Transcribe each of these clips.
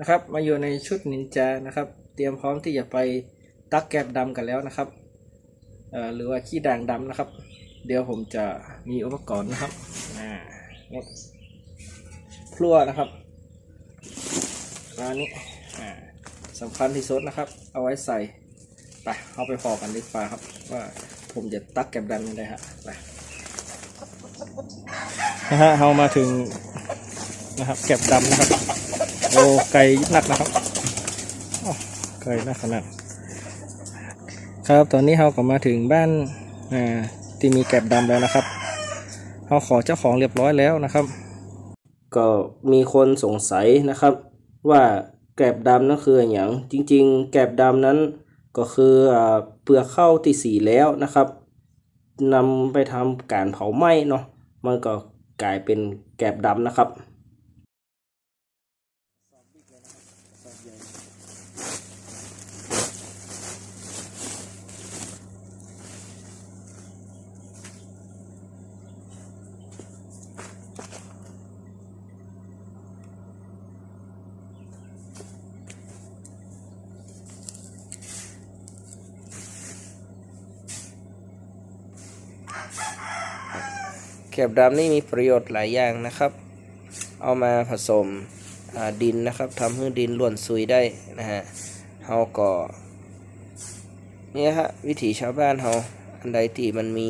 นะครับ มาอยู่ในชุดนินจานะครับ เตรียมพร้อมที่จะไปตักแกบดำกันแล้วนะครับหรือว่าขี้ด่างดำนะครับ เดี๋ยวผมจะมีอุปกรณ์นะครับนี่พลั่วนะครับอันนี้สำคัญที่สุดนะครับ เอาไว้ใส่ไปเอาไปพอกันดีกว่าครับ ว่าผมจะตักแกบดำยังไงฮะไปนะฮะเรามาถึงนะครับเก็บดำนะครับ โอ้ไก่หนักนะครับไก่หนักขนาดครับตอนนี้เราก็มาถึงบ้านที่มีแก็บดำแล้วนะครับเราขอเจ้าของเรียบร้อยแล้วนะครับ ก็มีคนสงสัยนะครับ ว่าแกลบดำนั่นคืออย่างจริง ๆ แกลบดำนั้นก็คืออเปลือกข้าวที่สีแล้วนะครับนำไปทำการเผาไหม้เนาะมันก็กลายเป็นแกลบดำนะครับ แกบดำนี่มีประโยชน์หลายอย่างนะครับ เอามาผสม ดินนะครับทำให้ดินล้วนซุยได้นะฮะเฮาก็เนี่ยฮะวิถีชาวบ้านเฮาอันใดที่มันมี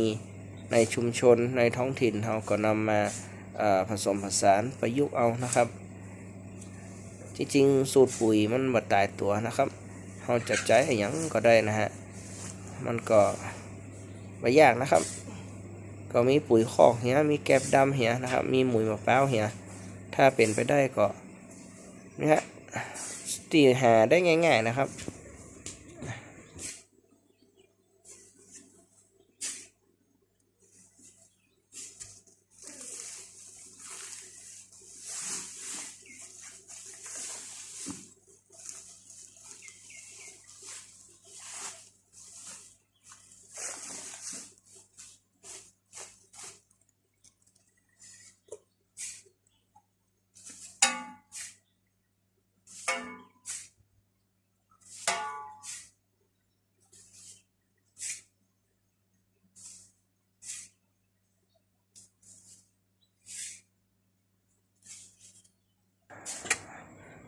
ในชุมชนในท้องถิ่นเฮาก็นำมาผสมผสานประยุกต์เอานะครับ จริงๆ สูตรปุ๋ยมันบัดตายตัวนะครับเฮาจะใจหยังก็ได้นะฮะมันก็ไม่ยากนะครับ ก็มีปุ๋ยคอกเหียมีแกบดำเหียนะครับ มีหมุยมะพร้าวเหียถ้าเป็นไปได้ก็ นี่ฮะตีหาได้ง่าย ๆนะครับ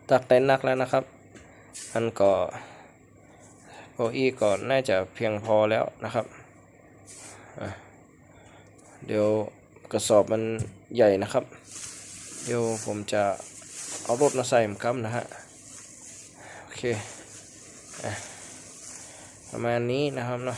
ตักได้นักแล้วนะครับมันก็โกอี้ก็น่าจะเพียงพอแล้วนะครับ เดี๋ยวกระสอบมันใหญ่นะครับ เดี๋ยวผมจะเอารถมาใส่เหมอนกันนะฮะ โอเค ประมาณนี้นะครับเนาะ